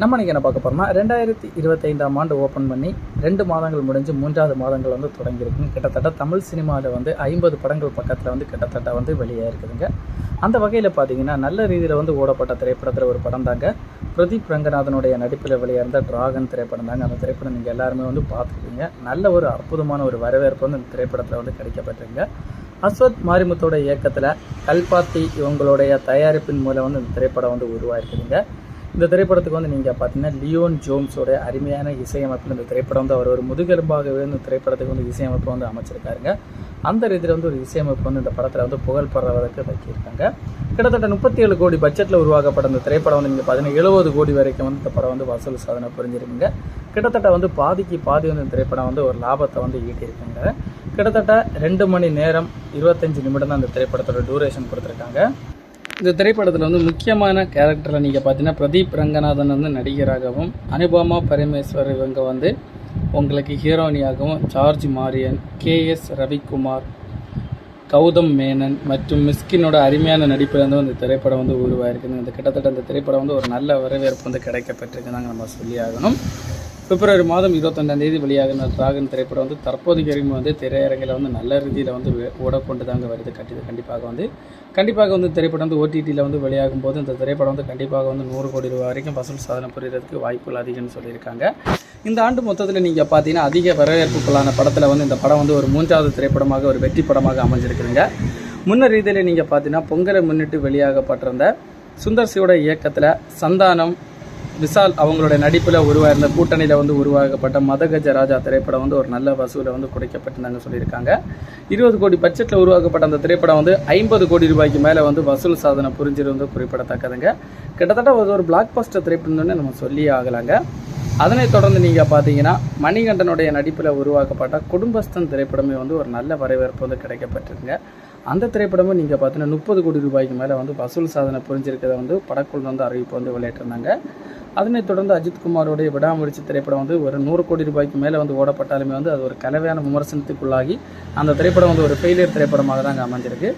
நம்ம இன்றைக்கி என்ன பார்க்க போகிறோம்னா ரெண்டாயிரத்தி இருபத்தைந்தாம் ஆண்டு ஓப்பன் பண்ணி ரெண்டு மாதங்கள் முடிஞ்சு மூன்றாவது மாதங்கள் வந்து தொடங்கியிருக்குங்க கிட்டத்தட்ட தமிழ் சினிமாவில் வந்து ஐம்பது படங்கள் பக்கத்தில் வந்து கிட்டத்தட்ட வந்து வெளியே இருக்குதுங்க. அந்த வகையில் பார்த்தீங்கன்னா நல்ல ரீதியில் வந்து ஓடப்பட்ட திரைப்படத்தில் ஒரு படம் தாங்க. பிரதீப் ரங்கநாதனுடைய நடிப்பில் வெளியார்ந்த டிராகன் திரைப்படம் தாங்க அந்த திரைப்படம் நீங்கள் எல்லாருமே வந்து பார்த்துருக்கீங்க நல்ல ஒரு அற்புதமான ஒரு வரவேற்பு வந்து இந்த திரைப்படத்தில் வந்து கிடைக்கப்பட்டிருங்க அஸ்வத் மாரிமுத்தோட இயக்கத்தில் கல்பாத்தி இவங்களுடைய தயாரிப்பின் மூலம் வந்து இந்த திரைப்படம் வந்து உருவாயிருக்குதுங்க. இந்த திரைப்படத்துக்கு வந்து நீங்கள் பார்த்தீங்கன்னா லியோன் ஜோம்ஸோட அருமையான இசையமைப்பு இந்த திரைப்படம் வந்து அவர் ஒரு முதுகெலும்பாகவே இந்த திரைப்படத்துக்கு வந்து இசையமைப்பு வந்து அமைச்சிருக்காருங்க. அந்த ரீதியில் வந்து ஒரு இசையமைப்பு வந்து இந்த படத்தில் வந்து புகழ் பெறவதற்கு வைக்கியிருக்காங்க. கிட்டத்தட்ட முப்பத்தி ஏழு கோடி பட்ஜெட்டில் உருவாக்கப்பட்ட இந்த திரைப்படம் வந்து நீங்கள் பார்த்தீங்கன்னா எழுபது கோடி வரைக்கும் வந்து இந்த படம் வந்து வசூல் சாதனை புரிஞ்சிருக்குங்க. கிட்டத்தட்ட வந்து பாதிக்கு பாதி வந்து இந்த திரைப்படம் வந்து ஒரு லாபத்தை வந்து ஈட்டியிருக்குங்க. கிட்டத்தட்ட ரெண்டு மணி நேரம் இருபத்தஞ்சு நிமிடம் தான் இந்த திரைப்படத்தோட டூரேஷன் கொடுத்துருக்காங்க. இந்த திரைப்படத்தில் வந்து முக்கியமான கேரக்டரில் நீங்கள் பார்த்தீங்கன்னா பிரதீப் ரங்கநாதன் வந்து நடிகராகவும் அனுபமா பரமேஸ்வர் இவங்க வந்து உங்களுக்கு ஹீரோனியாகவும் George Mariyan K S Ravikumar Gautham Menon மற்றும் மிஸ்கினோட அருமையான நடிப்பில் வந்து இந்த திரைப்படம் வந்து உருவாயிருக்குது. இந்த கிட்டத்தட்ட இந்த திரைப்படம் வந்து ஒரு நல்ல வரவேற்பு வந்து கிடைக்கப்பட்டிருக்குதாங்க நம்ம சொல்லி ஆகணும். பிப்ரவரி மாதம் இருபத்தொண்டாம் தேதி வெளியாகின டிராகன் திரைப்படம் வந்து தற்போதைக்கு வரைக்கும் வந்து திரையரங்கில் வந்து நல்ல ரீதியில் வந்து ஓடக்கொண்டு தாங்க வருது. கட்டி கண்டிப்பாக வந்து கண்டிப்பாக வந்து திரைப்படம் வந்து ஓடிடியில் வந்து வெளியாகும் போது இந்த திரைப்படம் வந்து கண்டிப்பாக வந்து நூறு கோடி ரூபாய் வரைக்கும் வசூல் சாதனை புரியறதுக்கு வாய்ப்புகள் அதிகம்னு சொல்லியிருக்காங்க. இந்த ஆண்டு மொத்தத்தில் நீங்கள் பார்த்தீங்கன்னா அதிக வரவேற்புக்குள்ளான படத்தில் வந்து இந்த படம் வந்து ஒரு மூன்றாவது திரைப்படமாக ஒரு வெற்றி படமாக அமைஞ்சிருக்குதுங்க. முன்ன ரீதியில் நீங்கள் பார்த்தீங்கன்னா பொங்கலை முன்னிட்டு வெளியாகப்பட்டிருந்த சுந்தர் சிவோட இயக்கத்தில் சந்தானம் விசால் அவங்களுடைய நடிப்பில் உருவாயிருந்த கூட்டணியில் வந்து உருவாக்கப்பட்ட மதகஜ ராஜா திரைப்படம் வந்து ஒரு நல்ல வசூலை வந்து குறைக்கப்பட்டிருந்தாங்க சொல்லியிருக்காங்க. இருபது கோடி பட்ஜெட்டில் உருவாக்கப்பட்ட அந்த திரைப்படம் வந்து ஐம்பது கோடி ரூபாய்க்கு மேலே வந்து வசூல் சாதனை புரிஞ்சிருந்து குறிப்பிடத்தக்கதுங்க. கிட்டத்தட்ட ஒரு ஒரு பிளாக் பஸ்டர் திரைப்படம்னு நம்ம சொல்லியே ஆகலாங்க. அதனைத் தொடர்ந்து நீங்கள் பார்த்தீங்கன்னா மணிகண்டனுடைய நடிப்பில் உருவாக்கப்பட்ட குடும்பஸ்தன் திரைப்படமே வந்து ஒரு நல்ல வரவேற்பு வந்து கிடைக்கப்பட்டிருக்குங்க. அந்த திரைப்படமும் நீங்கள் பார்த்தீங்கன்னா முப்பது கோடி ரூபாய்க்கு மேலே வந்து வசூல் சாதனை புரிஞ்சிருக்கிறத வந்து படக்குழு வந்து அறிவிப்பு வந்து வெளியிட்டிருந்தாங்க. அதனைத் தொடர்ந்து அஜித்குமாரோடைய விடாமுயற்சி திரைப்படம் வந்து ஒரு நூறு கோடி ரூபாய்க்கு மேலே வந்து ஓடப்பட்டாலுமே வந்து அது ஒரு கலவையான விமர்சனத்துக்குள்ளாகி அந்த திரைப்படம் வந்து ஒரு ஃபெயிலியர் திரைப்படமாக தாங்க அமைஞ்சிருக்கு.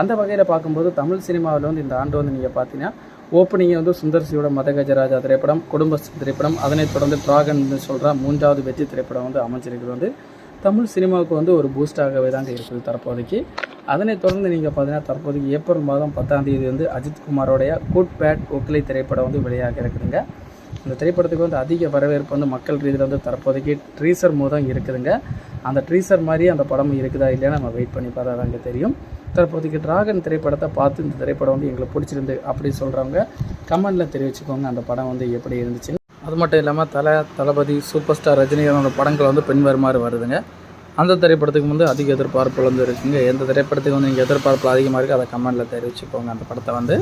அந்த வகையில் பார்க்கும்போது தமிழ் சினிமாவில் வந்து இந்த ஆண்டு வந்து நீங்கள் பார்த்தீங்கன்னா ஓப்பனிங்கை வந்து சுந்தர்சியோட மதகஜராஜா திரைப்படம் குடும்பஸ்தன் திரைப்படம் அதனைத் தொடர்ந்து டிராகன் சொல்கிற மூன்றாவது வெற்றி திரைப்படம் வந்து அமைஞ்சிருக்கிறது வந்து தமிழ் சினிமாவுக்கு வந்து ஒரு பூஸ்டாகவே தாங்க இருக்குது தற்போதைக்கு. அதனைத் தொடர்ந்து நீங்கள் பார்த்தீங்கன்னா தற்போதைக்கு ஏப்ரல் மாதம் பத்தாம் தேதி வந்து அஜித் குமாரோடைய குட் பேட் ஒக்கிலை திரைப்படம் வந்து வெளியாக இருக்குதுங்க. இந்த திரைப்படத்துக்கு வந்து அதிக வரவேற்பு வந்து மக்கள் ரீதியில் வந்து தற்போதைக்கு ட்ரீசர் மூலம் இருக்குதுங்க. அந்த ட்ரீசர் மாதிரி அந்த படம் இருக்குதா இல்லையா நம்ம வெயிட் பண்ணி பார்த்தா தாங்க தெரியும். தற்போதைக்கு டிராகன் திரைப்படத்தை பார்த்து இந்த திரைப்படம் வந்து எங்களுக்கு பிடிச்சிருந்து அப்படி சொல்கிறவங்க கமெண்டில் தெரிவிச்சுக்கோங்க அந்த படம் வந்து எப்படி இருந்துச்சுன்னு. அது மட்டும் இல்லாமல் தலை தளபதி சூப்பர் ஸ்டார் ரஜினிகாந்தோட படங்கள் வந்து பின்வருமாறு வருதுங்க. அந்த திரைப்படத்துக்கு வந்து அதிக எதிர்பார்ப்பு வந்து இருக்குங்க. எந்த திரைப்படத்துக்கு வந்து நீங்கள் எதிர்பார்ப்பு அதிகமாக இருக்குது அதை கமெண்டில் தெரிவிச்சுக்கோங்க. அந்த படத்தை வந்து